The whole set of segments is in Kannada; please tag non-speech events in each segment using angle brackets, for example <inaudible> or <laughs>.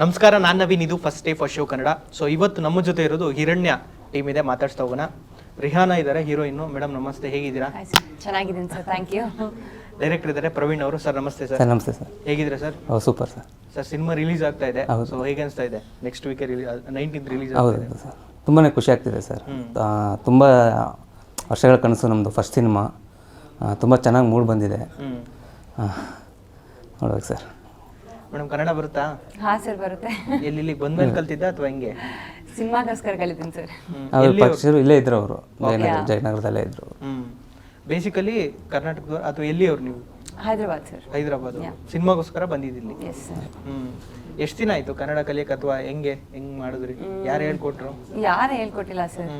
ನಮಸ್ಕಾರ ನಾನು ನವೀನ್. ಇದು first day first show Kannada. So ಇವತ್ತು ನಮ್ಮ ಜೊತೆ ಇರೋದು ಹಿರಣ್ಯ ಟೀಮ್ ಇದೆ ಮಾತಾಡ್ತಾ ಹೋಗೋಣ. ರಿಹಾನಾ ಇದ್ದಾರೆ ಹೀರೋಯಿನ್ ಮೇಡಮ್ ನಮಸ್ತೆ. ಹೇಗಿದ್ದೀರಾ? ಹಾಯ್ ಸರ್ ಚೆನ್ನಾಗಿದ್ದೀನಿ ಸರ್ ಥ್ಯಾಂಕ್ ಯು ಡೈರೆಕ್ಟರ್ ಇದ್ದಾರೆ ಪ್ರವೀಣ್ ಅವರು. ಸರ್ ನಮಸ್ತೆ ಸರ್ ಸರ್ ನಮಸ್ತೆ ಸರ್ ಹೇಗಿದ್ದೀರಾ ಸರ್ ಓ super sir sir cinema release ಆಗ್ತಾ ಇದೆ. ಹೌದು. ಸೊ ಹೇಗೆ ಅನಿಸ್ತಾ ಇದೆ? Next week release nineteen release ಹೌದು ಇದೆ. ಸರ್ ತುಂಬಾ ಖುಷಿ ಆಗ್ತಿದೆ ಸರ್ ತುಂಬ ವರ್ಷಗಳ ಕನಸು ನಮ್ಮದು ಫಸ್ಟ್ ಸಿನಿಮಾ ತುಂಬ ಚೆನ್ನಾಗಿ ಮೂಡ್ ಬಂದಿದೆ. ಹ್ಮ್. ಆ, ನೋಡ್ಬೇಕು ಸರ್ ಮೇಡಮ್ ಕನ್ನಡ ಬರುತ್ತಾ? ಹಾ ಸರ್ ಬರುತ್ತೆ. ಎಲ್ಲಿ ಬಂದ ಮೇಲೆ ಕಲ್ತಿದ್ದ ಅಥವಾ ಹೆಂಗೆ? ಸಿನಿಮಾಗೋಸ್ಕರ ಕಲಿತೀನಿ ಸರ್. ಅವರು ಪಕ್ಷರು ಇಲ್ಲೇ ಇದ್ರು ಅವರು. ಜಯನಗರ ಜಯನಗರದಲ್ಲೇ ಇದ್ರು. ಹ್ಮ್. ಬೇಸಿಕಲಿ ಕರ್ನಾಟಕ ಅಥವಾ ಎಲ್ಲಿ ಅವರು ನೀವು? ಹೈದರಾಬಾದ್ ಸರ್. ಹೈದರಾಬಾದ್ ಸಿನಿಮಾಗೋಸ್ಕರ ಬಂದಿದ್ದಿಲ್ಲಿ ಎಸ್ ಸರ್ ಹ್ಮ್. ಎಷ್ಟು ದಿನ ಆಯ್ತು ಕನ್ನಡ ಕಲಿಯಕ್ಕೆ ಅಥವಾ ಹೆಂಗೆ ಹೆಂಗ್ ಮಾಡಿದ್ರಿ? ಯಾರು ಹೇಳ್ಕೊಟ್ರು? ಯಾರು ಹೇಳ್ಕೊಟ್ಟಿಲ್ಲ ಸರ್.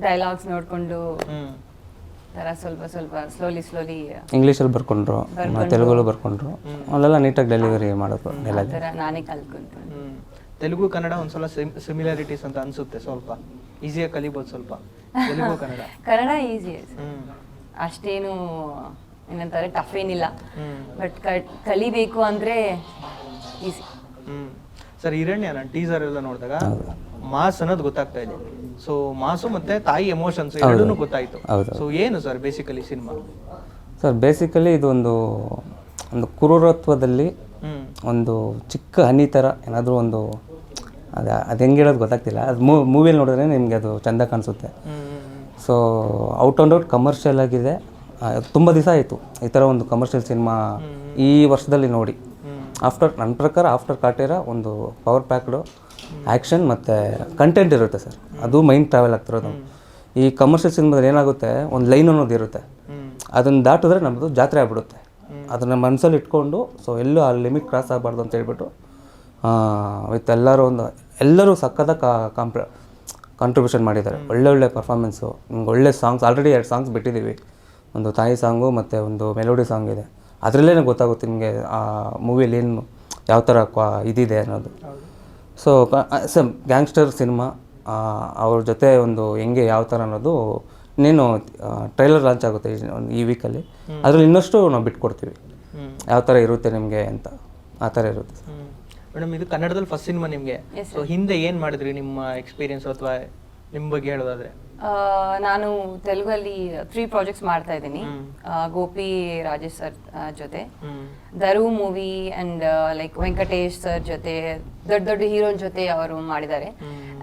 ಡೈಲಾಗ್ಸ್ ನೋಡ್ಕೊಂಡು ಹ್ಮ್. ಥರ ಸ್ವಲ್ಪ ಸ್ವಲ್ಪ ಸ್ಲೋಲಿ ಸ್ಲೋಲಿ ಇಂಗ್ಲೀಷಲ್ಲಿ ಬರ್ಕೊಂಡ್ರು ತೆಲುಗಲ್ಲೂ ಬರ್ಕೊಂಡ್ರು. ಅಲ್ಲೆಲ್ಲ ನೀಟಾಗಿ ಡೆಲಿವರಿ ಮಾಡೋದು ಡೈಲಾಗ್ ಥರ ನಾನೇ ಕಲ್ತ್ಕೊಂತೀನಿ ತೆಲುಗು ಕನ್ನಡ ಒಂದ್ಸಲ ಸಿಮಿಲಾರಿಟೀಸ್ ಅಂತ ಅನ್ಸುತ್ತೆ ಸ್ವಲ್ಪ. ಈಸಿಯಾಗಿ ಕಲಿಬೋದು ಸ್ವಲ್ಪ. ತೆಲುಗು <laughs> ಕನ್ನಡ. ಕನ್ನಡ ಈಸಿ ಹ್ಮ್. ಅಷ್ಟೇನು ಏನಂತಾರೆ ಟಫ್ ಏನಿಲ್ಲ. ಬಟ್ ಕಲಿಬೇಕು ಅಂದ್ರೆ ಈಸಿ ಹ್ಮ್. ಸರ್ ಹಿರಣ್ಯ ನಾನು ಟೀಸರ್ ಎಲ್ಲ ನೋಡಿದಾಗ ಮಾಸ್ ಅನ್ನೋದು ಗೊತ್ತಾಗ್ತಾ ಇದೆ. ಸೊ ಮಾಸು ಮತ್ತೆ ತಾಯಿ ಎಮೋಷನ್ಸ್ ಎರಡೂ ಗೊತ್ತಾಯ್ತು. ಹೌದು. ಸೊ ಏನು sir basically cinema sir basically ಇದೊಂದು ಒಂದು ಕ್ರೂರತ್ವದಲ್ಲಿ ಹ್ಮ್. ಒಂದು ಚಿಕ್ಕ ಹನಿ ಥರ ಏನಾದರೂ ಒಂದು ಅದು ಅದು ಹೆಂಗೆ ಹೇಳೋದು ಗೊತ್ತಾಗ್ತಿಲ್ಲ. ಅದು ಮೂವಿಯಲ್ಲಿ ನೋಡಿದ್ರೆ ನಿಮಗೆ ಅದು ಚೆಂದ ಕಾಣಿಸುತ್ತೆ. ಹ್ಮ್ so out and out commercial ಆಗಿದೆ. ತುಂಬ ದಿವಸ ಆಯಿತು ಈ ಥರ ಒಂದು ಕಮರ್ಷಿಯಲ್ ಸಿನಿಮಾ ಈ ವರ್ಷದಲ್ಲಿ ನೋಡಿ. ಆಫ್ಟರ್ ನನ್ನ ಪ್ರಕಾರ ಆಫ್ಟರ್ ಕಾಟೇರ ಒಂದು ಪವರ್ ಪ್ಯಾಕ್ಡು ಆ್ಯಕ್ಷನ್ ಮತ್ತು ಕಂಟೆಂಟ್ ಇರುತ್ತೆ ಸರ್. ಅದು ಮೈಂಡ್ ಟ್ರಾವೆಲ್ ಆಗ್ತಿರೋದು ಈ ಕಮರ್ಷಿಯಲ್ ಸಿನಿಮಾದಲ್ಲಿ ಏನಾಗುತ್ತೆ, ಒಂದು ಲೈನ್ ಅನ್ನೋದು ಇರುತ್ತೆ. ಅದನ್ನು ದಾಟಿದ್ರೆ ನಮ್ಮದು ಜಾತ್ರೆ ಆಗ್ಬಿಡುತ್ತೆ. ಅದನ್ನು ಮನಸ್ಸಲ್ಲಿ ಇಟ್ಕೊಂಡು ಸೊ ಎಲ್ಲೂ ಆ ಲಿಮಿಟ್ ಕ್ರಾಸ್ ಆಗಬಾರ್ದು ಅಂತ ಹೇಳ್ಬಿಟ್ಟು ವಿತ್ ಎಲ್ಲರೂ ಒಂದು, ಎಲ್ಲರೂ ಸಕ್ಕದ ಕಾಂಪ್ರ ಕಾಂಟ್ರಿಬ್ಯೂಷನ್ ಮಾಡಿದ್ದಾರೆ. ಒಳ್ಳೆ ಒಳ್ಳೆ ಪರ್ಫಾರ್ಮೆನ್ಸು ನಿಮ್ಗೆ ಒಳ್ಳೆ ಸಾಂಗ್ಸ್ ಆಲ್ರೆಡಿ ಎರಡು ಸಾಂಗ್ಸ್ ಬಿಟ್ಟಿದ್ದೀವಿ. ಒಂದು ತಾಯಿ ಸಾಂಗು ಮತ್ತು ಒಂದು ಮೆಲೋಡಿ ಸಾಂಗ್ ಇದೆ. ಅದರಲ್ಲೇ ಗೊತ್ತಾಗುತ್ತೆ ನಿಮಗೆ, ಆ ಮೂವಿಯಲ್ಲಿ ಏನು ಯಾವ ಥರ ಕ್ವಾ ಇದಿದೆ ಅನ್ನೋದು. ಸೊ ಸಮ್ ಗ್ಯಾಂಗ್ಸ್ಟರ್ ಸಿನಿಮಾ ಅವ್ರ ಜೊತೆ ಒಂದು ಹೆಂಗೆ ಯಾವ ಥರ ಅನ್ನೋದು ಇನ್ನೇನು ಟ್ರೈಲರ್ ಲಾಂಚ್ ಆಗುತ್ತೆ ಈ- ಒಂದು ಈ ವೀಕಲ್ಲಿ. ಅದರಲ್ಲಿ ಇನ್ನಷ್ಟು ನಾವು ಬಿಟ್ಕೊಡ್ತೀವಿ. ಯಾವ ಥರ ಇರುತ್ತೆ ನಿಮಗೆ ಅಂತ ಆ ಥರ ಇರುತ್ತೆ. ಮೇಡಮ್ ಇದು ಕನ್ನಡದಲ್ಲಿ ಫಸ್ಟ್ ಸಿನಿಮಾ ನಿಮಗೆ. ಸೊ ಹಿಂದೆ ಏನು ಮಾಡಿದ್ರಿ ನಿಮ್ಮ ಎಕ್ಸ್ಪೀರಿಯನ್ಸ್ ಅಥವಾ ನಿಮ್ಮ ಬಗ್ಗೆ ಹೇಳೋದಾದ್ರೆ? ನಾನು ತೆಲುಗಲ್ಲಿ ತ್ರೀ ಪ್ರಾಜೆಕ್ಟ್ಸ್ ಮಾಡ್ತಾ ಇದ್ದೀನಿ. ಗೋಪಿ ರಾಜೇಶ್ ಸರ್ ಜೊತೆ. ದರು movie and like Venkatesh sir ಜೊತೆ ದೊಡ್ಡ ದೊಡ್ಡ ಹೀರೋನ್ ಜೊತೆ ಅವರು ಮಾಡಿದ್ದಾರೆ.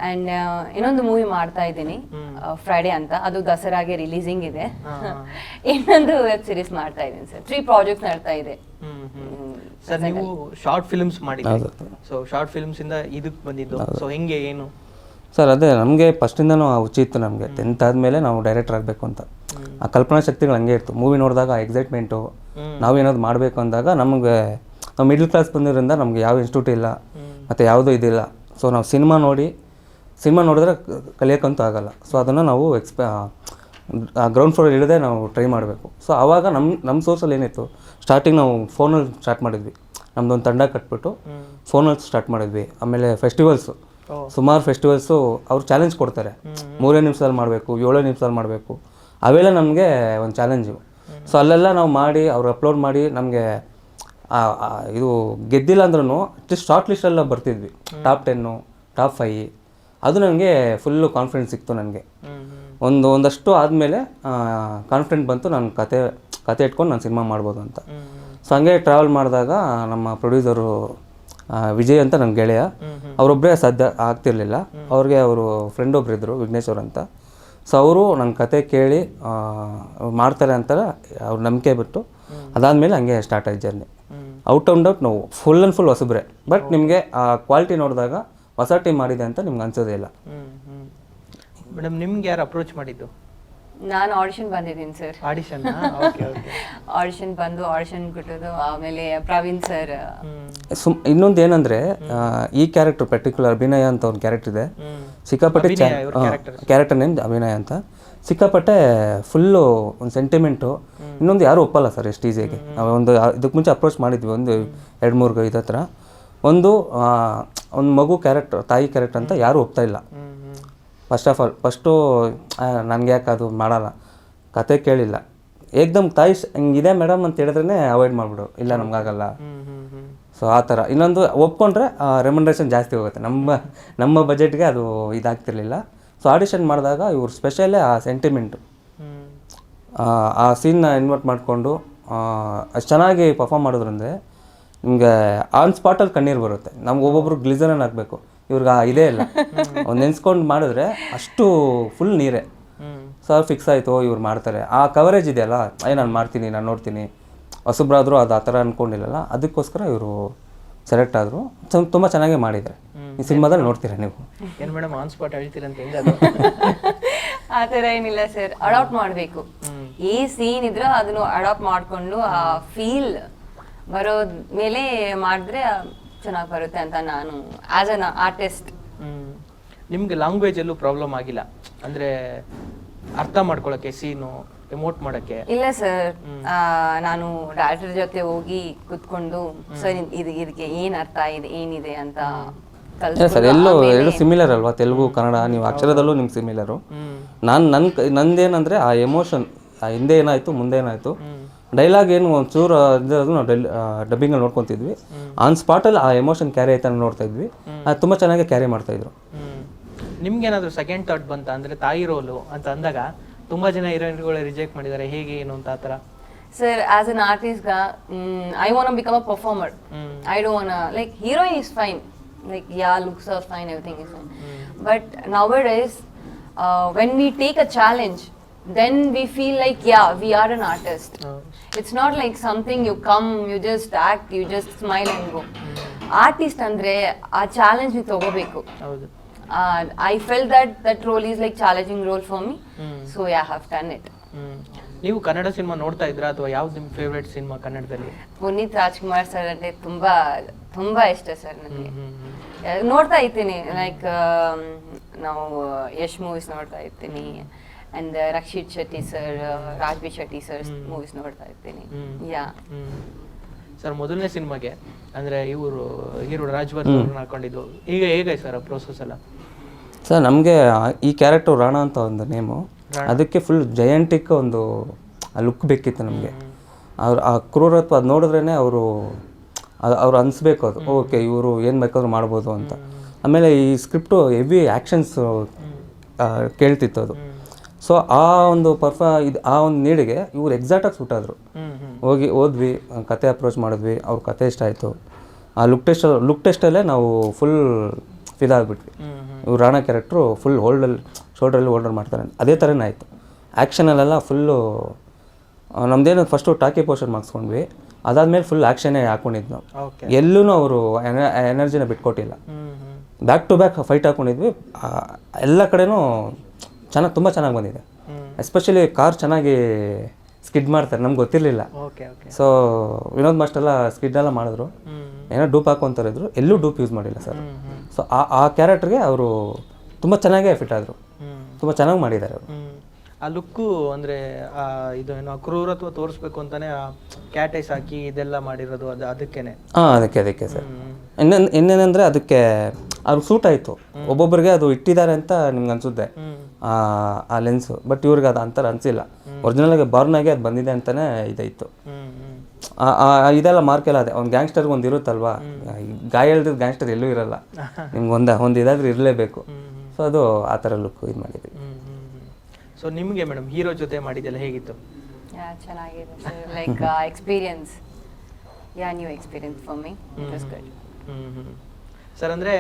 ಅಂಡ್ ಇನ್ನೊಂದು ಮೂವಿ ಮಾಡ್ತಾ ಇದ್ದೀನಿ. ಫ್ರೈಡೆ ಅಂತ. ಅದು ದಸರಾಗೆ ರಿಲೀಸಿಂಗ್ ಇದೆ. <laughs> ಇನ್ನೊಂದು ವೆಬ್ ಸೀರೀಸ್ ಮಾಡ್ತಾ ಇದ್ದೀನಿ ಸರ್. ತ್ರೀ ಪ್ರಾಜೆಕ್ಟ್ ನಡ್ತಾ ಇದೆ. ಹ್ಮ್ ಹ್ಮ್. ಹ್ಮ್. ಸರ್ ನೀವು ಶಾರ್ಟ್ ಫಿಲ್ಮ್ಸ್ ಮಾಡಿದ್ರಿ ಸೊ ಶಾರ್ಟ್ ಫಿಲ್ಮ್ಸ್ ಇಂದ ಇದಕ್ಕೆ ಬಂದಿದ್ದು. ಸೊ ಹೆಂಗೆ ಏನು? ಸರ್ ಅದೇ ನಮಗೆ ಫಸ್ಟಿಂದನೂ ಆ ಹುಚ್ಚಿ ಇತ್ತು ನಮಗೆ. ಟೆಂತ್ ಆದಮೇಲೆ ನಾವು ಡೈರೆಕ್ಟರ್ ಆಗಬೇಕು ಅಂತ. ಆ ಕಲ್ಪನಾ ಶಕ್ತಿಗಳು ಹಂಗೆ ಇತ್ತು ಮೂವಿ ನೋಡಿದಾಗ ಎಕ್ಸೈಟ್ಮೆಂಟು ನಾವು ಏನಾದ್ರು ಮಾಡಬೇಕು ಅಂದಾಗ ನಮಗೆ ನಾವು ಮಿಡ್ಲ್ ಕ್ಲಾಸ್ ಬಂದಿರೋದ್ರಿಂದ ನಮಗೆ ಯಾವ ಇನ್ಸ್ಟಿಟ್ಯೂಟ್ ಇಲ್ಲ ಮತ್ತು ಯಾವುದೂ ಇದಿಲ್ಲ. ಸೊ ನಾವು ಸಿನಿಮಾ ನೋಡಿ ಸಿನಿಮಾ ನೋಡಿದ್ರೆ ಕಲಿಯೋಕ್ಕಂತೂ ಆಗಲ್ಲ. ಸೊ ಅದನ್ನು ನಾವು ಎಕ್ಸ್ಪ ಗ್ರೌಂಡ್ ಫ್ಲೋರ್ ಇಳಿದೇ ನಾವು ಟ್ರೈ ಮಾಡಬೇಕು. ಸೊ ಆವಾಗ ನಮ್ಮ ನಮ್ಮ ಸೋರ್ಸಲ್ಲಿ ಏನಿತ್ತು ಸ್ಟಾರ್ಟಿಂಗ್ ನಾವು ಫೋನಲ್ಲಿ ಸ್ಟಾರ್ಟ್ ಮಾಡಿದ್ವಿ. ನಮ್ಮದೊಂದು ತಂಡ ಕಟ್ಬಿಟ್ಟು ಫೋನಲ್ಲಿ ಸ್ಟಾರ್ಟ್ ಮಾಡಿದ್ವಿ. ಆಮೇಲೆ ಫೆಸ್ಟಿವಲ್ಸು ಸುಮಾರು ಫೆಸ್ಟಿವಲ್ಸು ಅವ್ರು ಚಾಲೆಂಜ್ ಕೊಡ್ತಾರೆ. ಮೂರೇ ನಿಮಿಷದಲ್ಲಿ ಮಾಡಬೇಕು ಏಳೇ ನಿಮಿಷದಲ್ಲಿ ಮಾಡಬೇಕು. ಅವೆಲ್ಲ ನಮಗೆ ಒಂದು ಚಾಲೆಂಜು ಸೊ ಅಲ್ಲೆಲ್ಲ ನಾವು ಮಾಡಿ ಅವ್ರು ಅಪ್ಲೋಡ್ ಮಾಡಿ ನಮಗೆ ಇದು ಗೆದ್ದಿಲ್ಲ ಅಂದ್ರೂ ಅಟ್ಲೀಸ್ಟ್ ಶಾರ್ಟ್ ಲಿಸ್ಟೆಲ್ಲ ಬರ್ತಿದ್ವಿ. ಟಾಪ್ ಟೆನ್ನು ಟಾಪ್ ಫೈ ಅದು ನನಗೆ ಫುಲ್ಲು ಕಾನ್ಫಿಡೆನ್ಸ್ ಸಿಕ್ತು ನನಗೆ. ಒಂದು ಒಂದಷ್ಟು ಆದಮೇಲೆ ಕಾನ್ಫಿಡೆಂಟ್ ಬಂತು ನಾನು ಕತೆ ಕತೆ ಇಟ್ಕೊಂಡು ನಾನು ಸಿನಿಮಾ ಮಾಡ್ಬೋದು ಅಂತ. ಸೊ ಹಂಗೆ ಟ್ರಾವೆಲ್ ಮಾಡಿದಾಗ ನಮ್ಮ ಪ್ರೊಡ್ಯೂಸರು ವಿಜಯ್ ಅಂತ ನನ್ನ ಗೆಳೆಯ. ಅವರೊಬ್ಬರೇ ಸಾಧ್ಯ ಆಗ್ತಿರ್ಲಿಲ್ಲ. ಅವ್ರಿಗೆ ಅವರು ಫ್ರೆಂಡ್ ಒಬ್ರು ಇದ್ದರು ವಿಘ್ನೇಶ್ವರ್ ಅಂತ. ಸೊ ಅವರು ನನ್ನ ಕತೆ ಕೇಳಿ ಮಾಡ್ತಾರೆ ಅಂತ ಅವ್ರ ನಂಬಿಕೆ ಬಿಟ್ಟು ಅದಾದಮೇಲೆ ಹಂಗೆ ಸ್ಟಾರ್ಟ್ ಆಯ್ತು ಜರ್ನಿ ಔಟ್ ಆ್ಯಂಡ್ ಔಟ್ ನಾವು ಫುಲ್ ಆ್ಯಂಡ್ ಫುಲ್ ಹೊಸಬ್ರೆ. ಬಟ್ ನಿಮಗೆ ಆ ಕ್ವಾಲಿಟಿ ನೋಡಿದಾಗ ಹೊಸ ಟೀಮ್ ಮಾಡಿದೆ ಅಂತ ನಿಮ್ಗೆ ಅನ್ಸೋದೇ ಇಲ್ಲ. ಮೇಡಮ್ ನಿಮ್ಗೆ ಯಾರು ಅಪ್ರೋಚ್ ಮಾಡಿದ್ದು? ನಾನು ಆಡಿಷನ್ ಬಂದಿದ್ದೀನಿ sir audition okay okay audition ಬಂದು ಆಡಿಷನ್ ಬಿಟ್ಟದು ಆಮೇಲೆ ಪ್ರವೀಣ್ ಸರ್ ಸುಮ್ ಇನ್ನೊಂದು ಏನಂದ್ರೆ ಈ ಕ್ಯಾರೆಕ್ಟರ್ ಪರ್ಟಿಕ್ಯುಲರ್ ಅಭಿನಯ ಅಂತ ಒಂದು ಕ್ಯಾರೆಕ್ಟರ್ ಇದೆ. ಸಿಕ್ಕಾಪಟ್ಟೆ ಕ್ಯಾರೆಕ್ಟರ್ ನೇಮ್ ಅಭಿನಯ ಅಂತ. ಸಿಕ್ಕಾಪಟ್ಟೆ ಫುಲ್ಲು ಒಂದು ಸೆಂಟಿಮೆಂಟು ಇನ್ನೊಂದು ಯಾರೂ ಒಪ್ಪಲ್ಲ ಸರ್ ಎಷ್ಟು ಈಸಿಯಾಗಿ ನಾವು ಒಂದು ಇದಕ್ಕೆ ಮುಂಚೆ ಅಪ್ರೋಚ್ ಮಾಡಿದ್ವಿ ಒಂದು ಎರಡು ಮೂರು ಇದ ಹತ್ರ. ಒಂದು ಒಂದು ಮಗು ಕ್ಯಾರೆಕ್ಟರ್ ತಾಯಿ ಕ್ಯಾರೆಕ್ಟರ್ ಅಂತ ಯಾರೂ ಒಪ್ತಾ ಇಲ್ಲ. ಫಸ್ಟ್ ಆಫ್ ಆಲ್ ಫಸ್ಟು ನನಗೆ ಯಾಕೆ ಅದು ಮಾಡಲ್ಲ? ಕತೆ ಕೇಳಿಲ್ಲ. ಏಕ್ದಮ್ ತಾಯಿ ಹಿಂಗಿದೆ ಮೇಡಮ್ ಅಂತ ಹೇಳಿದ್ರೆ ಅವಾಯ್ಡ್ ಮಾಡಿಬಿಡು. ಇಲ್ಲ ನಮಗಾಗಲ್ಲ. ಸೊ ಆ ಥರ. ಇನ್ನೊಂದು ಒಪ್ಕೊಂಡ್ರೆ ರೆಮ್ಯುನರೇಷನ್ ಜಾಸ್ತಿ ಹೋಗುತ್ತೆ. ನಮ್ಮ ನಮ್ಮ ಬಜೆಟ್ಗೆ ಅದು ಇದಾಗ್ತಿರ್ಲಿಲ್ಲ. ಸೊ ಆಡಿಷನ್ ಮಾಡಿದಾಗ ಇವ್ರು ಸ್ಪೆಷಲೇ ಆ ಸೆಂಟಿಮೆಂಟು ಆ ಸೀನ್ನ ಇನ್ವರ್ಟ್ ಮಾಡಿಕೊಂಡು ಅಷ್ಟು ಚೆನ್ನಾಗಿ ಪರ್ಫಾಮ್ ಮಾಡಿದ್ರಂದ್ರೆ ನಿಮಗೆ ಆನ್ ಸ್ಪಾಟಲ್ಲಿ ಕಣ್ಣೀರು ಬರುತ್ತೆ. ನಮ್ಗೆ ಒಬ್ಬೊಬ್ರು ಗ್ಲಿಸರನ್ ಆಗಬೇಕು ಇವ್ರಿಗೆ ಆ ಇದೇ ಇಲ್ಲ. ಅವ್ನು ನೆನ್ಸ್ಕೊಂಡು ಮಾಡಿದ್ರೆ ಅಷ್ಟು ಫುಲ್ ನೀರೇ. ಸರ್ ಫಿಕ್ಸ್ ಆಯಿತು ಇವ್ರು ಮಾಡ್ತಾರೆ. ಆ ಕವರೇಜ್ ಇದೆಯಲ್ಲ ಅಯ್ಯ ನಾನು ಮಾಡ್ತೀನಿ ನಾನು ನೋಡ್ತೀನಿ. ಹೊಸಬ್ರಾದರೂ ಅದು ಆ ಥರ ಅಂದ್ಕೊಂಡಿಲ್ಲಲ್ಲ ಅದಕ್ಕೋಸ್ಕರ ಇವರು ಸೆಲೆಕ್ಟ್ ಆದರು. ತುಂಬ ಚೆನ್ನಾಗೇ ಮಾಡಿದ್ದಾರೆ ಈ ಸಿನಿಮಾದಲ್ಲಿ ನೋಡ್ತೀರಾ ನೀವು? ಏನು ಮೇಡಮ್ ಆನ್ ಸ್ಪಾಟ್ ಹೇಳ್ತೀರಂತ ಹೆಂಗ ಅದು. ಆ ಥರ ಏನಿಲ್ಲ ಸರ್. ಅಡಾಪ್ಟ್ ಮಾಡಬೇಕು. ಈ ಸೀನ್ ಇದ್ರೆ ಅದನ್ನು ಅಡಾಪ್ಟ್ ಮಾಡ್ಕೊಂಡು ಆ ಫೀಲ್ ಬರೋದ್ಮೇಲೆ ಮಾಡಿದ್ರೆ ಚೆನ್ನಾಗಿ ಬರುತ್ತೆ ಅಂತ ನಾನು ಆಸ್ ಅನ್ ಆರ್ಟಿಸ್ಟ್ ಹ್ಮ್. ನಿಮ್ಗೆ ಲ್ಯಾಂಗ್ವೇಜ್ ಎಲ್ಲೂ ಪ್ರಾಬ್ಲಮ್ ಆಗಿಲ್ಲ. ಅಂದ್ರೆ ಅರ್ಥ ಮಾಡ್ಕೊಳಕ್ಕೆ ಸೀನು ಎಮೋಟ್ ಮಾಡಕ್ಕೆ. ಇಲ್ಲ ಸರ್ ನಾನು ಡಾಕ್ಟರ್ ಜೊತೆ ಹೋಗಿ ಕುತ್ಕೊಂಡು ಸರ್ ಇದು ಇದಕ್ಕೆ ಏನ್ ಅರ್ಥ ಇದೆ ಏನಿದೆ ಅಂತ ಇಲ್ಲ ಸರ್ ಎಲ್ಲೂ ಎರಡು ಸಿಮಿಲರ್ ಅಲ್ವಾ? ತೆಲುಗು ಕನ್ನಡ ನೀವು ಅಕ್ಷರದಲ್ಲೂ ನಿಮ್ಗೆ ಸಿಮಿಲರು ನಾನು ನನ್ನ ನಂದೇನಂದ್ರೆ ಆ ಎಮೋಷನ್ ಆ ಹಿಂದೆ ಏನಾಯ್ತು ಮುಂದೆ ಏನಾಯಿತು? ಡೈಲಾಗ್ ಏನು ಒಂಚೂರು ಇದಿರೋದು ನಾವು ಡೈಲ್ ಡಬ್ಬಿಂಗಲ್ಲಿ ನೋಡ್ಕೊತಿದ್ವಿ. ಆನ್ ಸ್ಪಾಟಲ್ಲಿ ಆ ಎಮೋಷನ್ ಕ್ಯಾರಿ ಆಯ್ತಾ ನೋಡ್ತಾ ಇದ್ವಿ. ಅದು ತುಂಬ ಚೆನ್ನಾಗಿ ಕ್ಯಾರಿ ಮಾಡ್ತಾಯಿದ್ರು ಇದ್ರು. ನಿಮ್ಗೇನಾದ್ರು ಸೆಕೆಂಡ್ ಥಾಟ್ ಬಂತ? ಅಂದರೆ ತಾಯಿ ರೋಲು ಅಂತ ಅಂದಾಗ ತುಂಬ ಜನ ಹೀರೋಯಿನ್ಗಳು ರಿಜೆಕ್ಟ್ ಮಾಡಿದ್ದಾರೆ. ಹೇಗೆ ಏನು ಅಂತ ಆ ಥರ? Sir as an artist I want become a performer I don't like heroine is fine like yeah looks are fine everything is fine but now what is when we take a challenge then we feel like yeah we are an artist it's not like something you come you just act you just smile and go artist ಅಂದ್ರೆ ಆ ಚಾಲೆಂಜ್ ತಗೋಬೇಕು. I felt that that role is like challenging role for me so yeah have done it ನೀವು ಕನ್ನಡ ಸಿನಿಮಾ ನೋಡ್ತಾ ಇದ್ರಾ ಅಥವಾ ಯಾವ್ದು ನಿಮ್ ಫೇವ್ರೆಟ್ ಸಿನಿಮಾ ಕನ್ನಡದಲ್ಲಿ? ಪುನೀತ್ ರಾಜ್ಕುಮಾರ್ ಸರ್ ಅಂದ್ರೆ ತುಂಬಾ ತುಂಬಾ ಇಷ್ಟ ಸರ್ ನನಗೆ ನೋಡ್ತಾ ಇದ್ದೀನಿ ಲೈಕ್ ನಾವು ಯಶ್ ಮೂವೀಸ್ ನೋಡ್ತಾ ಇರ್ತೀನಿ. And Rakshit Shetty sir Raj B Shetty sir movies ನೋಡ್ತಾ ಇರ್ತೀನಿ. ಯಾ ಸರ್ ಮೊದಲನೇ ಸಿನಿಮಾಗೆ ಅಂದ್ರೆ ಇವರು ಹೀರೋ ರಾಜ್ವರ್ಧನ್ ಹಾಕೊಂಡಿದ್ದು. ಈಗ ಹೇಗೆ ಸರ್ ಪ್ರೋಸೆಸ್ ಎಲ್ಲ? ಸರ್ ನಮಗೆ ಈ ಕ್ಯಾರೆಕ್ಟರ್ ರಾಣ ಅಂತ ಒಂದು ನೇಮು ಅದಕ್ಕೆ ಫುಲ್ ಜಯಂಟಿಕ್ ಒಂದು ಲುಕ್ ಬೇಕಿತ್ತು ನಮಗೆ. ಅವ್ರು ಆ ಕ್ರೂರತ್ವ ಅದು ನೋಡಿದ್ರೇ ಅವರು ಅವ್ರು ಅನಿಸ್ಬೇಕು ಅದು. ಓಕೆ ಇವರು ಏನು ಬೇಕಾದ್ರೂ ಮಾಡ್ಬೋದು ಅಂತ. ಆಮೇಲೆ ಈ ಸ್ಕ್ರಿಪ್ಟು ಹೆವಿ ಆ್ಯಕ್ಷನ್ಸ್ ಕೇಳ್ತಿತ್ತು ಅದು. ಸೊ ಆ ಒಂದು ಪರ್ಫಾ ಇದು ಆ ಒಂದು ನೀಡಿಗೆ ಇವ್ರು ಎಕ್ಸಾಕ್ಟಾಗಿ ಸೂಟ್ ಆದರು ಹೋಗಿ ಓದ್ವಿ ಕತೆ ಅಪ್ರೋಚ್ ಮಾಡಿದ್ವಿ ಅವ್ರ ಕತೆ ಇಷ್ಟ ಆಯಿತು. ಆ ಲುಕ್ ಟೆಸ್ಟ್ ಲುಕ್ ಟೆಸ್ಟಲ್ಲೇ ನಾವು ಫುಲ್ ಫಿದಾಗ್ಬಿಟ್ವಿ ಹ್ಮ್ ಇವ್ರು ರಾಣಾ ಕ್ಯಾರೆಕ್ಟ್ರು ಫುಲ್ ಹೋಲ್ಡಲ್ಲಿ ಶೋಲ್ಡ್ರಲ್ಲಿ ಹೋಲ್ಡರ್ ಮಾಡ್ತಾರೆ. ಅದೇ ಥರನೇ ಆಯಿತು. ಆ್ಯಕ್ಷನಲ್ಲೆಲ್ಲ ಫುಲ್ಲು ನಮ್ದೇನು ಫಸ್ಟು ಟಾಕಿ ಪೋಸ್ಟರ್ ಮಾಡಿಸ್ಕೊಂಡ್ವಿ. ಅದಾದಮೇಲೆ ಫುಲ್ ಆ್ಯಕ್ಷನೇ ಹಾಕೊಂಡಿದ್ದು ನಾವು ಎಲ್ಲೂ ಅವರು ಎನರ್ಜಿನ ಬಿಟ್ಕೊಟ್ಟಿಲ್ಲ. ಬ್ಯಾಕ್ ಟು ಬ್ಯಾಕ್ ಫೈಟ್ ಹಾಕೊಂಡಿದ್ವಿ. ಎಲ್ಲ ಕಡೆನೂ ಚೆನ್ನಾಗಿ ತುಂಬ ಚೆನ್ನಾಗಿ ಬಂದಿದೆ. ಎಸ್ಪೆಷಲಿ ಕಾರ್ ಚೆನ್ನಾಗಿ ಸ್ಕಿಡ್ ಮಾಡ್ತಾರೆ ನಮ್ಗೆ ಗೊತ್ತಿರಲಿಲ್ಲ. ಸೊ ವಿನೋದ್ ಮಾಸ್ಟರ್ ಎಲ್ಲ ಸ್ಕಿಡ್ ಎಲ್ಲ ಮಾಡಿದ್ರು. ಏನೋ ಡೂಪ್ ಇದ್ರು ಎಲ್ಲೂ ಡೂಪ್ ಯೂಸ್ ಮಾಡಿಲ್ಲ ಸರ್. ಸೊ ಆ ಆ ಕ್ಯಾರೆಕ್ಟರ್ಗೆ ಅವರು ತುಂಬ ಚೆನ್ನಾಗೇ ಫಿಟ್ ಆದರು. ತುಂಬ ಚೆನ್ನಾಗಿ ಮಾಡಿದ್ದಾರೆ ಅವರು. ಆ ಲುಕ್ಕು ಅಂದ್ರೆ ಆ ಇದು ಏನೋ ಕ್ರೂರತ್ವ ತೋರಿಸ್ಬೇಕು ಅಂತಾನೆ ಆ ಕ್ಯಾಟ್ ಐಸ್ ಹಾಕಿ ಇದೆಲ್ಲ ಮಾಡಿರೋದು ಅದು ಅದಕ್ಕೇನೆ. ಹಾಂ ಅದಕ್ಕೆ ಅದಕ್ಕೆ ಸರ್. ಇನ್ನೇನು ಇನ್ನೇನೆಂದರೆ ಅದಕ್ಕೆ ಅವ್ರಿಗೆ ಸೂಟ್ ಆಯ್ತು. ಒಬ್ಬೊಬ್ಬರಿಗೆ ಅದು ಇಟ್ಟಿದ್ದಾರೆ ಅಂತ ನಿಮ್ಗೆ ಅನ್ಸುತ್ತೆ. ಆ ಲೆನ್ಸ್ ಬಟ್ ಇವ್ರಿಗೆ ಅದು ಅಂತರ ಅನಿಸಿಲ್ಲ. ಬರ್ನ್ ಆಗಿ ಅದು ಬಂದಿದೆ ಅಂತಾನೆ ಇದಾಯಿತು. ಇದೆಲ್ಲ ಮಾರ್ಕ್ ಎಲ್ಲ ಅದೇ. ಒಂದು ಗ್ಯಾಂಗ್ಸ್ಟರ್ಗೆ ಒಂದು ಇರುತ್ತಲ್ವಾ? ಗಾಯ ಎಳ್ದಿದ್ದು ಗ್ಯಾಂಗ್ಸ್ಟರ್ ಎಲ್ಲೂ ಇರಲ್ಲ. <laughs> ನಿಮ್ಗೆ ಒಂದು ಒಂದು ಇದಾದ್ರೂ ಇರಲೇಬೇಕು. ಸೊ ಅದು ಆ ಥರ ಲುಕ್ ಇದು ಮಾಡಿದ್ವಿ ಸೊ ನಿಮಗೆ ಮೇಡಮ್ ಹೀರೋ ಜೊತೆ ಮಾಡಿದ್ದೆಲ್ಲ ಹೇಗಿತ್ತು? ಚೆನ್ನಾಗಿದೆ like experience yeah new experience for me it was good hmm hmm sir ಅಂದ್ರೆ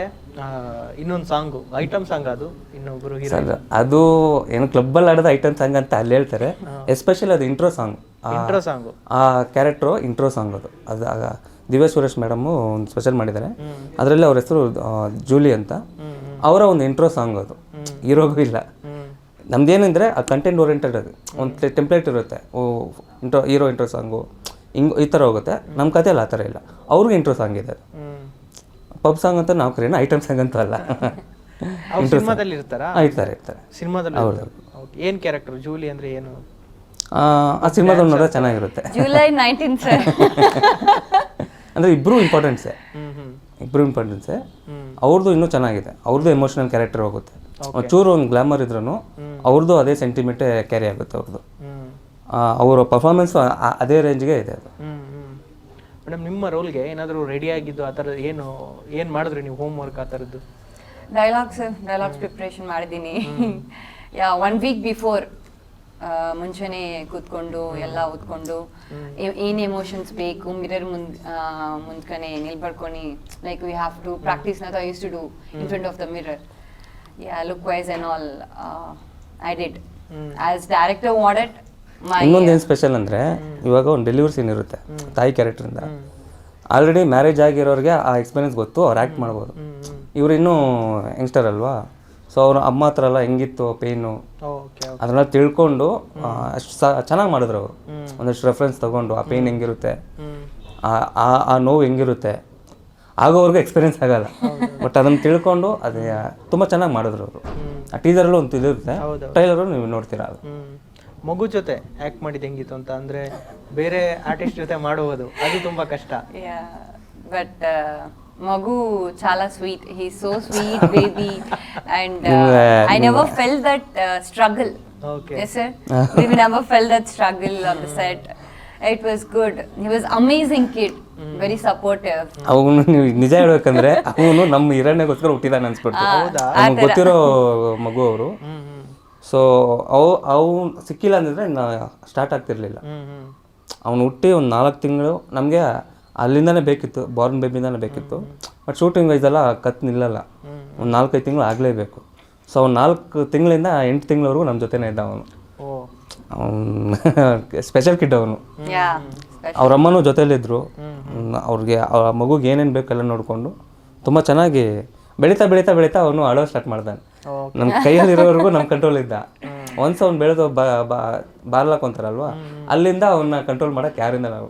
ಇನ್ನೊಂದು ಸಾಂಗು ಐಟಮ್ ಸಾಂಗ್ ಅದು ಇನ್ನೊಬ್ಬರು ಹೀರೋ ಸರ್ ಅದು ಏನು ಕ್ಲಬ್ಬಲ್ಲಿ ಆಡೋದು ಐಟಮ್ ಸಾಂಗ್ ಅಂತ ಅಲ್ಲಿ ಹೇಳ್ತಾರೆ. ಎಸ್ಪೆಷಲಿ ಅದು ಇಂಟ್ರೋ ಸಾಂಗ್ ಇಂಟ್ರೋ ಸಾಂಗ್ ಆ ಕ್ಯಾರೆಕ್ಟ್ರು ಇಂಟ್ರೋ ಸಾಂಗ್ ಅದು. ಅದು ಆಗ ದಿವ್ಯ ಸುರೇಶ್ ಮೇಡಮು ಒಂದು ಸ್ಪೆಷಲ್ ಮಾಡಿದ್ದಾರೆ. ಅದರಲ್ಲಿ ಅವ್ರ ಹೆಸರು ಜೂಲಿ ಅಂತ. ಅವರ ಒಂದು ಇಂಟ್ರೋ ಸಾಂಗ್ ಅದು. ಹೀರೋಗೂ ಇಲ್ಲ. ನಮ್ದೇನೆಂದರೆ ಆ ಕಂಟೆಂಟ್ ಓರಿಯೆಂಟೆಡ್ ಅದು. ಒಂದು ಟೆಂಪ್ಲೇಟ್ ಇರುತ್ತೆ. ಓ ಇಂಟ್ರೋ ಹೀರೋ ಇಂಟ್ರೋ ಸಾಂಗು ಹಿಂಗೆ ಈ ಥರ ಹೋಗುತ್ತೆ. ನಮ್ಮ ಕಥೆಯಲ್ಲಿ ಆ ಥರ ಇಲ್ಲ. ಅವ್ರಿಗೆ ಇಂಟ್ರೋ ಸಾಂಗ್ ಇದೆ ಪಬ್ ಸಾಂಗ್ ಅಂತ ನಾವು ಕರೆಯೋಣ ಐಟಮ್ ಸಾಂಗ್ ಅಂತ ಅಲ್ಲ. <laughs> ಅವ್ರು ಸಿನಿಮಾದಲ್ಲಿ ಇರ್ತಾರಾ? ಇರ್ತಾರೆ ಇರ್ತಾರೆ. ಸಿನಿಮಾದಲ್ಲಿ ಓಕೆ ಏನು ಕ್ಯಾರೆಕ್ಟರ್ ಜೂಲಿ ಅಂದ್ರೆ ಏನು? ಆ, ಆ ಸಿನಿಮಾದಲ್ಲಿ ನೋಡಿದ್ರೆ ಚೆನ್ನಾಗಿರುತ್ತೆ. July nineteen sir. ಅಂದರೆ ಇಬ್ಬರು ಇಂಪಾರ್ಟೆಂಟ್ಸೇ ಇಂಪಾರ್ಟೆನ್ಸೇ ಹ್ಮ್. ಅವ್ರದ್ದು ಇನ್ನೂ ಚೆನ್ನಾಗಿದೆ. ಅವ್ರದ್ದು ಎಮೋಷನಲ್ ಕ್ಯಾರೆಕ್ಟರ್ ಹೋಗುತ್ತೆ. ಒಂಚೂರು ಒಂದು ಗ್ಲಾಮರ್ ಇದ್ರೂ ಅವ್ರದ್ದು ಅದೇ ಸೆಂಟಿಮೆಂಟ್ ಕ್ಯಾರಿ ಆಗುತ್ತೆ ಅವ್ರದ್ದು ಅವರ ಪರ್ಫಾರ್ಮೆನ್ಸ್ ಅದೇ ರೇಂಜ್ಗೆ ಇದೆ ಅದು. ಮೇಡಮ್ ನಿಮ್ಮ ರೋಲ್ಗೆ ಏನಾದರೂ ರೆಡಿ ಆಗಿದ್ದು ಆ ಥರದ್ದು ಏನು ಏನು ಮಾಡಿದ್ರಿ ನೀವು ಹೋಮ್ ವರ್ಕ್ ಆ ಥರದ್ದು? ಡೈಲಾಗ್ಸ್ ಡೈಲಾಗ್ಸ್ ಪ್ರಿಪ್ರೇಷನ್ ಮಾಡಿದ್ದೀನಿ. ಯಾ ಒನ್ ವೀಕ್ ಬಿಫೋರ್ ಮುಂಚೆನೆ ಕೂತ್ಕೊಂಡು ಎಲ್ಲ ಓದ್ಕೊಂಡು ಏನ್ ಎಮೋಷನ್ಸ್ ಬೇಕು ಮಿರರ್ ಮುಂದ್ ಮುಂದ್ಕನೆ ನಿಲ್ಬಡ್ಕೊಂಡು like we have to practice ನಾ use to do in front of the mirror yeah look wise and all I did as director wanted my ಇನ್ನೊಂದು ಏನು ಸ್ಪೆಷಲ್ ಅಂದರೆ ಇವಾಗ ಒಂದು ಡೆಲಿವರಿ ಸೀನ್ ಇರುತ್ತೆ ತಾಯಿ ಕ್ಯಾರೆಕ್ಟ್ರಿಂದ ಆಲ್ರೆಡಿ ಮ್ಯಾರೇಜ್ ಆಗಿರೋರಿಗೆ ಆ ಎಕ್ಸ್ಪೀರಿಯನ್ಸ್ ಗೊತ್ತು ಅವ್ರು ಆ್ಯಕ್ಟ್ ಮಾಡ್ಬೋದು. ಇವರು ಇನ್ನೂ ಯಂಗ್ಸ್ಟರ್ ಅಲ್ವಾ? ಸೊ ಅವ್ರ ಅಮ್ಮ ಹತ್ರ ಎಲ್ಲ ಹೆಂಗಿತ್ತು ಪೇನು ಓಕೆ ಅದನ್ನೆಲ್ಲ ತಿಳ್ಕೊಂಡು ಅಷ್ಟು ಚೆನ್ನಾಗಿ ಮಾಡಿದ್ರು ಅವರು. ಒಂದಷ್ಟು ರೆಫರೆನ್ಸ್ ತಗೊಂಡು ಆ ಪೇನ್ ಹೆಂಗಿರುತ್ತೆ? ಆ- ನೋವು ಹೆಂಗಿರುತ್ತೆ? ಆಗೋವರೆಗೂ ಎಕ್ಸ್ಪೀರಿಯನ್ಸ್ ಆಗಲ್ಲ. ಬಟ್ ಅದನ್ನು ತಿಳ್ಕೊಂಡು ಅದೇ ತುಂಬ ಚೆನ್ನಾಗಿ ಮಾಡಿದ್ರು ಅವರು. ಆ ಟೀಸರಲ್ಲೂ ಒಂದು ಇದಿರುತ್ತೆ ಟ್ರೈಲರು ನೀವು ನೋಡ್ತೀರಾ ಅದು. ಮಗು ಜೊತೆ ಆಕ್ಟ್ ಮಾಡಿದ್ದು ಹೆಂಗಿತ್ತು ಅಂತ ಅಂದರೆ ಬೇರೆ ಆರ್ಟಿಸ್ಟ್ ಜೊತೆ ಮಾಡುವುದು ಅದು ತುಂಬ ಕಷ್ಟ. ಬಟ್ ಮಗು ಚಾಲಾ sweet he so sweet baby and I never felt that struggle Okay. Yes, sir. we <laughs> never felt that struggle on the set. It was good. He was amazing kid, very supportive. ಅವನು ನೀವು ನಿಜ ಹೇಳಬೇಕಂದ್ರೆ ಅವನು ನಮ್ಮ ಹಿರಣ್ಯಗೋಸ್ಕರ ಹುಟ್ಟಿದಾನೆ ಅನ್ಸ್ಬಿಡ್ತು. ನಮ್ಗೆ ಗೊತ್ತಿರೋ ಮಗು ಅವರು. ಸೊ ಅವು ಅವು ಸಿಕ್ಕಿಲ್ಲ ಅಂದ್ರೆ ಸ್ಟಾರ್ಟ್ ಆಗ್ತಿರ್ಲಿಲ್ಲ. ಅವನು ಹುಟ್ಟಿ ಒಂದು ನಾಲ್ಕು ತಿಂಗಳು ನಮಗೆ ಅಲ್ಲಿಂದಾನೇ ಬೇಕಿತ್ತು ಬಾರ್ನ್ ಬೇಬಿಂದನೇ ಬೇಕಿತ್ತು. ಬಟ್ ಶೂಟಿಂಗ್ ವೈಸೆಲ್ಲ ಎಲ್ಲ ಕತ್ ನಿಲ್ಲಲ್ಲ ಒಂದು ನಾಲ್ಕೈದು ತಿಂಗಳು ಆಗಲೇಬೇಕು. ಸೊ ಅವ್ನು ನಾಲ್ಕು ತಿಂಗಳಿಂದ ಎಂಟು ತಿಂಗಳವರೆಗೂ ನಮ್ಮ ಜೊತೆನೇ ಇದ್ದ ಅವನು. ಓ. <laughs> ಅವನು ಸ್ಪೆಷಲ್ ಕಿಡ್ ಅವನು. ಅವರಮ್ಮನೂ ಜೊತೆಯಲ್ಲಿದ್ದರು ಅವ್ರ ಅಮ್ಮನೂ ಜೊತೆಲಿದ್ರು. ಹ್ಮ್, ಅವ್ರಿಗೆ ಅವ್ರ ಮಗುಗೆ ಏನೇನು ಬೇಕೆಲ್ಲ ನೋಡಿಕೊಂಡು ತುಂಬ ಚೆನ್ನಾಗಿ ಬೆಳೀತಾ ಬೆಳೀತಾ ಬೆಳೀತಾ ಅವನು ಆಡೋ ಸ್ಟಾರ್ಟ್ ಮಾಡ್ದಾನೆ. ನಮ್ಮ ಕೈಯಲ್ಲಿರೋವರೆಗೂ ನಮ್ಮ ಕಂಟ್ರೋಲ್ ಇದ್ದ. ಒನ್ಸ್ ಅವ್ನು ಬೆಳೆದು ಬಾರ್ಲಾಕೊಂತಾರಲ್ವಾ ಅಲ್ಲಿಂದ ಅವನ್ನ ಕಂಟ್ರೋಲ್ ಮಾಡಕ್ಕೆ ಯಾರಿಂದ ನಾವು?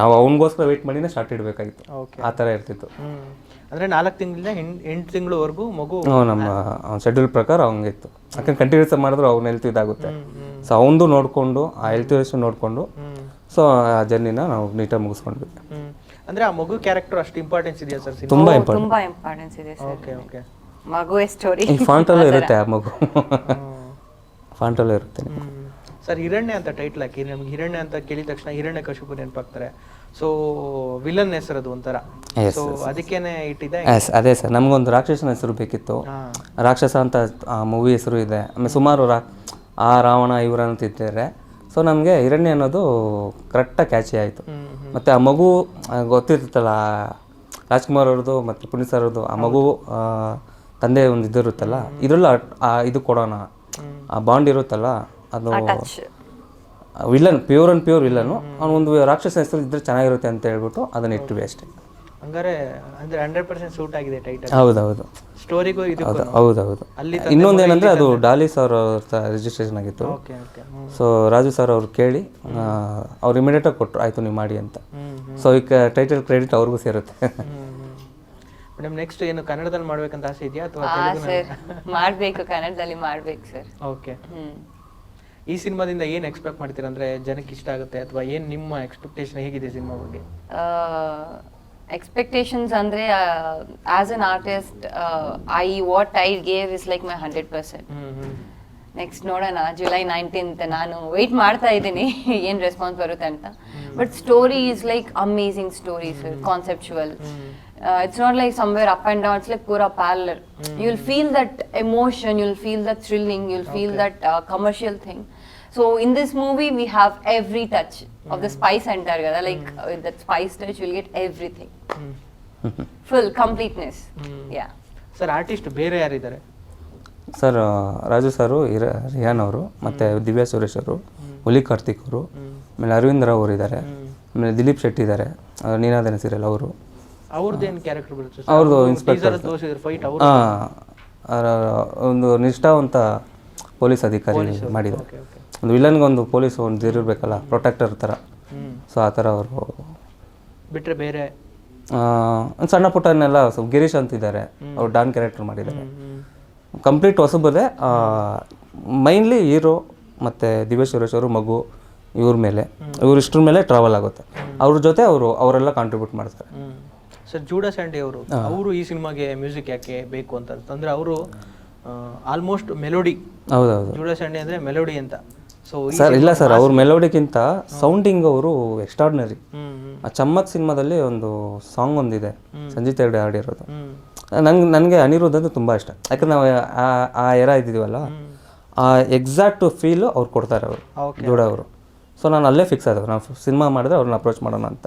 ನಾವು ಅವನಿಗೋಸ್ಕರ ವೆಯ್ಟ್ ಮಾಡಿನೇ ಸ್ಟಾರ್ಟ್ ಇಡಬೇಕಾಗಿತ್ತು. ಓಕೆ ಆ ಥರ ಇರ್ತಿತ್ತು. ಅಂದ್ರೆ ನಾಲ್ಕು ತಿಂಗಳಿಂದ ಎಂಟು ತಿಂಗಳವರೆಗೂ ಮಗು ನಮ್ಮ ಅವ್ನ ಶೆಡ್ಯೂಲ್ ಪ್ರಕಾರ ಅವಂಗಿತ್ತು ಯಾಕಂದ್ರೆ ಕಂಟಿನ್ಯೂಸ್ ಮಾಡಿದ್ರು ಅವ್ನ ಹೆಲ್ತ್ ಇದಾಗುತ್ತೆ. ಸೊ ಅವಂದು ನೋಡಿಕೊಂಡು ಆ ಹೆಲ್ತ್ ಇಶ್ಯೂ ನೋಡಿಕೊಂಡು ಸೊ ಆ ಜರ್ನಿನ ನಾವು ನೀಟಾಗಿ ಮುಗಿಸ್ಕೊಂಡ್ವಿ. ಅಂದ್ರೆ ಆ ಮಗು ಕ್ಯಾರೆಕ್ಟರ್ ಅಷ್ಟು ಇಂಪಾರ್ಟೆನ್ಸ್ ಇದೆಯಾ ಸರ್ ತುಂಬ ಇಂಪಾರ್ಟೆನ್ಸ್ ಇದೆ ಸರ್ ಓಕೆ ಓಕೆ ಮಗುವೆ ಸ್ಟೋರಿ ಈ ಫಾಂಟಲ್ಲೂ ಇರುತ್ತೆ ಆ ಮಗು. ಫಾಂಟಲ್ಲೂ ಇರುತ್ತೆ ಸರ್ ಹಿರಣ್ಯ ಅಂತ ಟೈಟ್ಲ್ ಹಾಕಿ ನಮ್ಗೆ ಹಿರಣ್ಯ ಅಂತ ಕೇಳಿದ ತಕ್ಷಣ ಹಿರಣ್ಯ ಕಶುಪು ನೆನಪಾಗ್ತಾರೆ. ಸೊ ವಿಲನ್ ಹೆಸರದು ಒಂಥರ. Yes, ಸೊ ಅದಕ್ಕೇನೆ ಇಟ್ಟಿದೆ ಎಸ್ ಅದೇ ಸರ್ ನಮಗೊಂದು ರಾಕ್ಷಸನ ಹೆಸರು ಬೇಕಿತ್ತು. ರಾಕ್ಷಸ ಅಂತ ಮೂವಿ ಹೆಸರು ಇದೆ. ಆಮೇಲೆ ಸುಮಾರು ರಾ ಆ ರಾವಣ ಇವರ ಅಂತ ಇದ್ದಾರೆ ಸೊ ನಮಗೆ ಹಿರಣ್ಯ ಅನ್ನೋದು ಕರೆಕ್ಟಾಗಿ ಕ್ಯಾಚಿ ಆಯಿತು. ಮತ್ತು ಆ ಮಗು ಗೊತ್ತಿರ್ತಲ್ಲ ರಾಜ್ಕುಮಾರ್ ಅವ್ರದ್ದು ಮತ್ತು ಪುನೀತ್ ಸರ್ ಅವ್ರದ್ದು ಆ ಮಗು ತಂದೆ ಒಂದು ಇದಿರುತ್ತಲ್ಲ ಇದರಲ್ಲೂ ಇದು ಕೊಡೋಣ. ಆ ಬಾಂಡ್ ಇರುತ್ತಲ್ಲ ಅದು villain pure and pure villain ಅವ್ನು ಒಂದು ರಾಕ್ಷಸ ಹೆಸರು ಇದ್ರೆ ಚೆನ್ನಾಗಿರುತ್ತೆ ಅಂತ ಹೇಳ್ಬಿಟ್ಟು ಅದನ್ನ ಇಟ್ಟು ಅಷ್ಟೇ. ಹಂಗಾರೆ ಅಂದ್ರೆ ಹಂಡ್ರೆಡ್ ಪರ್ಸೆಂಟ್ ಸೂಟ್ ಆಗಿದೆ ಟೈಟಲ್ ಹೌದು ಸ್ಟೋರಿಗೂ ಇದು ಹೌದೌದು. ಅಲ್ಲಿ ಇನ್ನೊಂದು ಏನಂದ್ರೆ ಅದು ಡಾಲಿ ಸರ್ ರಿಜಿಸ್ಟ್ರೇಷನ್ ಆಗಿತ್ತು. Okay okay. ಹ್ಮ್. ಸೊ ರಾಜು ಸರ್ ಅವ್ರು ಕೇಳಿ ಅವ್ರು ಇಮಿಡಿಯೇಟಾಗಿ ಕೊಟ್ಟರು ಆಯಿತು ನೀವು ಮಾಡಿ ಅಂತ. ಸೊ ಈಗ ಟೈಟಲ್ ಕ್ರೆಡಿಟ್ ಅವ್ರಿಗೂ ಸೇರುತ್ತೆ. ಮೇಡಮ್ ನೆಕ್ಸ್ಟ್ ಏನು ಕನ್ನಡದಲ್ಲಿ ಮಾಡ್ಬೇಕಂತ ಆಸೆ ಇದೆಯಾ ಅಥವಾ ಹಾ ಸರ್ ಮಾಡ್ಬೇಕು ಕನ್ನಡದಲ್ಲಿ ಮಾಡ್ಬೇಕು ಸರ್ ಓಕೆ ಹ್ಮ್. ಈ ಸಿನಿಮಾದಿಂದ ಏನು ಎಕ್ಸ್ಪೆಕ್ಟ್ ಮಾಡ್ತೀರಾ? ಅಂದ್ರೆ ಜನಕ್ಕೆ ಇಷ್ಟ ಆಗುತ್ತೆ ಅಥವಾ ಏನು ನಿಮ್ಮ ಎಕ್ಸ್ಪೆಕ್ಟೇಷನ್ ಹೇಗಿದೆ ಸಿನಿಮಾ ಬಗ್ಗೆ? ಎಕ್ಸ್ಪೆಕ್ಟೇಷನ್ಸ್ ಅಂದ್ರೆ as an artist I what I gave is like my hundred percent next ನೋಡೋಣ ಜುಲೈ ನೈನ್ಟೀನ್ತ್ ನಾನು ವೆಯ್ಟ್ ಮಾಡ್ತಾ ಇದ್ದೀನಿ <laughs> ಏನು ರೆಸ್ಪಾನ್ಸ್ ಬರುತ್ತೆ ಅಂತ. But story is like amazing story sir conceptual it's not like somewhere up and down it's like ಪೂರ ಪ್ಯಾಲರ್ you will feel that emotion you will feel that thrilling you will feel that commercial thing so in this movie we have every touch of the spice ಅಂಟಾರ್ కదా like that spice touch will get everything full completeness yeah sir artist ಬೇರೆ ಯಾರಿದ್ದಾರೆ? ಸರ್ ರಾಜು ಸರು ರಿಯಾನ್ ಅವರು ಮತ್ತು ದಿವ್ಯಾ ಸುರೇಶ್ ಅವರು ಹುಲಿ ಕಾರ್ತಿಕ್ ಅವರು ಆಮೇಲೆ ಅರವಿಂದ್ ರಾವ್ ಅವರು ಇದ್ದಾರೆ ಆಮೇಲೆ ದಿಲೀಪ್ ಶೆಟ್ಟಿ ಇದ್ದಾರೆ ನೀನಾದನ ಸೀರಿಯಲ್ ಅವರು. ಅವ್ರದ್ದೇನು ಕ್ಯಾರೆಕ್ಟರ್ ಬರುತ್ತೆ ಅವ್ರದ್ದು ಇನ್ಸ್ಪೆಕ್ಟರ್ ಫೈಟ್ ಅವ್ರು ಒಂದು ನಿಷ್ಠಾವಂತ ಪೊಲೀಸ್ ಅಧಿಕಾರಿ ಓಕೆ ಒಂದು ವಿಲನ್ಗೆ ಒಂದು ಪೊಲೀಸ್ ಒಂದು ಇರಬೇಕಲ್ಲ ಪ್ರೊಟೆಕ್ಟರ್ ಥರ. ಸೊ ಆ ಥರ ಅವರು ಬಿಟ್ರೆ ಬೇರೆ? ಒಂದು ಸಣ್ಣ ಪುಟ್ಟನೆಲ್ಲ ಸ್ವಲ್ಪ ಗಿರೀಶ್ ಅಂತಿದ್ದಾರೆ. ಅವ್ರು ಡಾನ್ ಕ್ಯಾರೆಕ್ಟರ್ ಮಾಡಿದ್ದಾರೆ. ಕಂಪ್ಲೀಟ್ ಹೊಸಬದೆ ಮೈನ್ಲಿ ಹೀರೋ ಮತ್ತು ದಿವ್ಯ ಸುರೇಶ್ ಅವರು ಮಗು ಇವ್ರ ಮೇಲೆ. ಇವ್ರು ಇಷ್ಟ್ರ ಮೇಲೆ ಟ್ರಾವೆಲ್ ಆಗುತ್ತೆ. ಅವ್ರ ಜೊತೆ ಅವರು ಅವರೆಲ್ಲ ಕಾಂಟ್ರಿಬ್ಯೂಟ್ ಮಾಡ್ತಾರೆ. ಸರ್ ಜೂಡಾ ಸ್ಯಾಂಡಿ ಅವರು ಅವರು ಈ ಸಿನಿಮಾಗೆ ಮ್ಯೂಸಿಕ್ ಯಾಕೆ ಬೇಕು ಅಂತ ಅಂದ್ರೆ ಅವರು ಆಲ್ಮೋಸ್ಟ್ ಮೆಲೋಡಿ ಹೌದೌದು. ಜೂಡಾ ಸ್ಯಾಂಡಿ ಅಂದ್ರೆ ಮೆಲೋಡಿ ಅಂತ. ಸೊ ಸರ್ ಇಲ್ಲ ಸರ್ ಅವ್ರ ಮೆಲೋಡಿಗಿಂತ ಸೌಂಡಿಂಗ್ ಅವರು ಎಕ್ಸ್ಟ್ರಾರ್ಡಿನರಿ ಆ ಚಮ್ಮತ್ ಸಿನಿಮಾದಲ್ಲಿ ಒಂದು ಸಾಂಗ್ ಒಂದಿದೆ ಸಂಜಿತ್ ಹೆಗ್ಡೆ ಹಾಡಿರೋದು. ನಂಗೆ ನನಗೆ ಅನಿರುದ್ಧ ಅಂದ್ರೆ ತುಂಬ ಇಷ್ಟ. ಯಾಕಂದ್ರೆ ನಾವು ಆ- ಆ ಎರ ಇದ್ದೀವಲ್ಲ ಆ ಎಕ್ಸಾಕ್ಟ್ ಫೀಲು ಅವ್ರು ಕೊಡ್ತಾರೆ ಅವರು. ಜೋಡ ಅವರು. ಸೊ ನಾನು ಅಲ್ಲೇ ಫಿಕ್ಸ್ ಆಯಿತು ನಾನು ಸಿನಿಮಾ ಮಾಡಿದ್ರೆ ಅವ್ರನ್ನ ಅಪ್ರೋಚ್ ಮಾಡೋಣ ಅಂತ.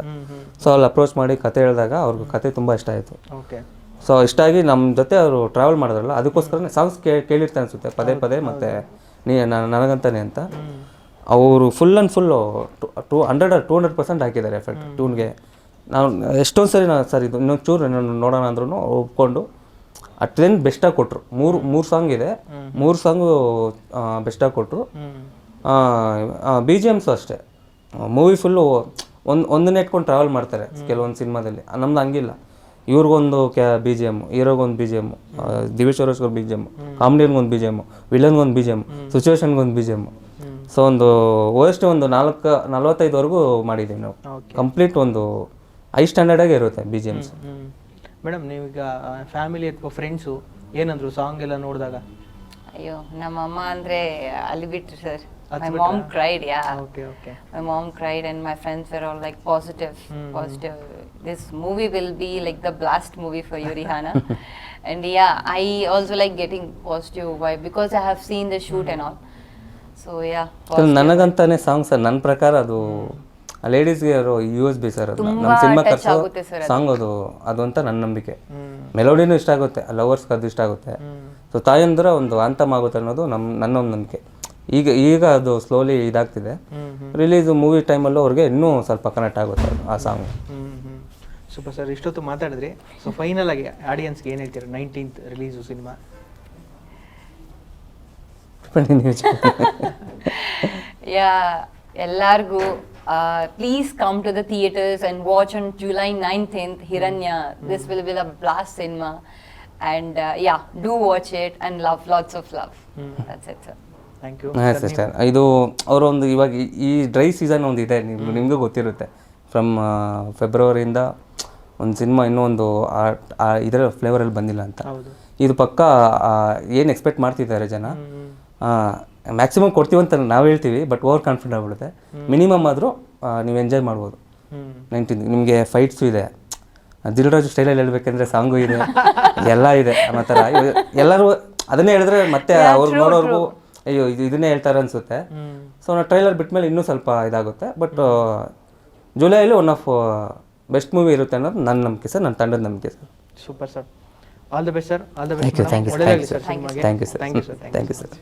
ಸೊ ಅಲ್ಲಿ ಅಪ್ರೋಚ್ ಮಾಡಿ ಕತೆ ಹೇಳಿದಾಗ ಅವ್ರಿಗೆ ಕತೆ ತುಂಬ ಇಷ್ಟ ಆಯಿತು. ಓಕೆ ಸೊ ಇಷ್ಟ ಆಗಿ ನಮ್ಮ ಜೊತೆ ಅವರು ಟ್ರಾವೆಲ್ ಮಾಡಿದ್ರಲ್ಲ ಅದಕ್ಕೋಸ್ಕರನೇ ಸಾಂಗ್ಸ್ ಕೇ ಕೇಳಿರ್ತಾರೆ ಅನಿಸುತ್ತೆ. ಪದೇ ಪದೇ ಮತ್ತು ನೀ ನನಗಂತಾನೆ ಅಂತ. ಅವರು full and full two hundred two hundred percent ಹಾಕಿದ್ದಾರೆ ಎಫೆಕ್ಟ್ ಟೂನ್ಗೆ. ನಾವು ಎಷ್ಟೊಂದು ಸರಿ ನಾನು ಸರ್ ಇದು ಇನ್ನೊಂದು ಚೂರು ನಾನು ನೋಡೋಣ ಅಂದ್ರೂ ಒಪ್ಕೊಂಡು ಆ ಟ್ರೆಂಡ್ ಬೆಸ್ಟಾಗಿ ಕೊಟ್ಟರು ಮೂರು ಮೂರು ಸಾಂಗ್ ಇದೆ. ಮೂರು ಸಾಂಗು ಬೆಸ್ಟಾಗಿ ಕೊಟ್ಟರು ಬಿ ಜಿ ಎಮ್ಸು ಅಷ್ಟೇ. ಮೂವಿ ಫುಲ್ಲು ಒಂದು ಒಂದನ್ನೇ ಇಟ್ಕೊಂಡು ಟ್ರಾವೆಲ್ ಮಾಡ್ತಾರೆ ಕೆಲವೊಂದು ಸಿನಿಮಾದಲ್ಲಿ. ನಮ್ದು ಹಂಗಿಲ್ಲ. ಇವ್ರಿಗೊಂದು ಕ್ಯಾ ಬಿ ಜಿ ಎಂ ಹೀರೋಗೊಂದು ಬಿ ಜಿ ಎಂ ದಿವೇಶ್ ಅವ್ರಿಗೊಂದು ಬಿ ಜಿ ಎಂ ಕಾಮಿಡಿಯನ್ಗೊಂದು ಬಿ ಜಿ ಎಂ ವಿಲನ್ಗೊಂದು ಬಿ ಜಿ ಎಂ ಸಿಚುವೇಶನ್ಗೊಂದು ಬಿ ಜಿ ಎಂ ಸೊ ಒಂದು ಓಸ್ಟ್ ಒಂದು ನಾಲ್ಕು ನಲ್ವತ್ತೈದುವರೆಗೂ ಮಾಡಿದ್ದೀವಿ ನಾವು. ಕಂಪ್ಲೀಟ್ ಒಂದು ಐ ಸ್ಟ್ಯಾಂಡರ್ಡಾಗೆ ಇರುತ್ತೆ ಬಿ ಜಿ ಎಮ್ಸ್ ಮೇಡಮ್ ನೀವೀಗ ಫ್ಯಾಮಿಲಿ ಅಥವಾ ಫ್ರೆಂಡ್ಸು ಏನಂದ್ರು ಸಾಂಗ್ ಎಲ್ಲ ನೋಡಿದಾಗ? ಅಯ್ಯೋ ನಮ್ಮ ಅಮ್ಮ ಅಂದ್ರೆ ಅಲ್ಲಿ ಬಿಟ್ರು sir. My mom cried yeah okay okay my mom cried and my friends were all like positive mm. positive this movie will be like the blast movie for you rihanna and yeah i also like getting positive vibe because i have seen the shoot mm. and all so yeah ನನಗಂತಾನೆ ಸಾಂಗ್ ಸರ್ ನನ್ನ ಪ್ರಕಾರ ಅದು ಲೇಡೀಸ್ಗೆ ಯು ಎಸ್ ಬಿ ಸರ್ ಅದು ನಮ್ಮ ಸಿನಿಮಾ ಖರ್ಚು ಸಾಂಗ್ ಅದು ಅದು ಅಂತ ನನ್ನ ನಂಬಿಕೆ ಮೆಲೋಡಿನೂ ಇಷ್ಟ ಆಗುತ್ತೆ ಲವರ್ಸ್ಗೆ ಅದು ಇಷ್ಟ ಆಗುತ್ತೆ ಸೊ ತಾಯಂದ್ರ ಒಂದು ಅಂತಮ್ ಆಗುತ್ತೆ ಅನ್ನೋದು ನಮ್ಮ ನನ್ನ ಒಂದು ನಂಬಿಕೆ ಈಗ ಈಗ ಅದು ಸ್ಲೋಲಿ ಇದಾಗ್ತಿದೆ. ರಿಲೀಸ್ ಮೂವಿ ಟೈಮಲ್ಲೂ ಅವ್ರಿಗೆ ಇನ್ನೂ ಸ್ವಲ್ಪ ಕನೆಕ್ಟ್ ಆಗುತ್ತೆ ಅದು, ಆ ಸಾಂಗ್ ಸೂಪರ್ ಸರ್ ಇಷ್ಟೊತ್ತು ಮಾತಾಡಿದ್ರಿ. ಸೊ ಫೈನಲ್ ಆಗಿ ಆಡಿಯನ್ಸ್ಗೆ ಏನು ಹೇಳ್ತೀರಾ? Nineteenth release cinema. <laughs> ಯಾ ಎಲ್ಲಾರ್ಗೂ please come to the theatres and watch on July nineteenth Hiranya this will will a blast cinema and yeah do watch it and love lots of love that's it sir ಹಾಂ ಸಿಸ್ಟರ್ ಇದು ಅವರೊಂದು ಇವಾಗ ಈ- ಡ್ರೈ ಸೀಸನ್ ಒಂದು ಇದೆ ನಿಮ್ಗೆ ನಿಮಗೂ ಗೊತ್ತಿರುತ್ತೆ. ಫ್ರಮ್ ಫೆಬ್ರವರಿಯಿಂದ ಒಂದು ಸಿನಿಮಾ ಇನ್ನೂ ಒಂದು ಇದರ ಫ್ಲೇವರಲ್ಲಿ ಬಂದಿಲ್ಲ ಅಂತ. ಇದು ಪಕ್ಕ ಏನು ಎಕ್ಸ್ಪೆಕ್ಟ್ ಮಾಡ್ತಿದ್ದಾರೆ ಜನ? ಮ್ಯಾಕ್ಸಿಮಮ್ ಕೊಡ್ತೀವಿ ಅಂತ ನಾವು ಹೇಳ್ತೀವಿ ಬಟ್ ಓವರ್ ಕಾನ್ಫಿಡೆಂಟ್ ಆಗ್ಬಿಡುತ್ತೆ. ಮಿನಿಮಮ್ ಆದರೂ ನೀವು ಎಂಜಾಯ್ ಮಾಡ್ಬೋದು. ನೈನ್ಟೀನ್ ನಿಮಗೆ ಫೈಟ್ಸು ಇದೆ. ದಿಲ್ರಾಜು ಸ್ಟೈಲಲ್ಲಿ ಹೇಳಬೇಕಂದ್ರೆ ಸಾಂಗು ಇದೆ <laughs> ಎಲ್ಲ ಇದೆ ಅನ್ನೋ ಥರ. ಎಲ್ಲರೂ ಅದನ್ನೇ ಹೇಳಿದ್ರೆ ಮತ್ತೆ ಅವ್ರು ನೋಡೋರ್ಗು ಅಯ್ಯೋ ಇದು ಇದನ್ನೇ ಹೇಳ್ತಾರೆ ಅನ್ಸುತ್ತೆ. ಸೊ ನಾವು ಟ್ರೈಲರ್ ಬಿಟ್ಮೇಲೆ ಇನ್ನೂ ಸ್ವಲ್ಪ ಇದಾಗುತ್ತೆ. ಬಟ್ ಜುಲೈಲಿ ಒನ್ ಆಫ್ ಬೆಸ್ಟ್ ಮೂವಿ ಇರುತ್ತೆ ಅನ್ನೋದು ನನ್ನ ನಂಬಿಕೆ ಸರ್ ನನ್ನ ತಂಡದ ನಂಬಿಕೆ sir. Super sir all the best sir all the best thank you thank you sir thank you sir thank you sir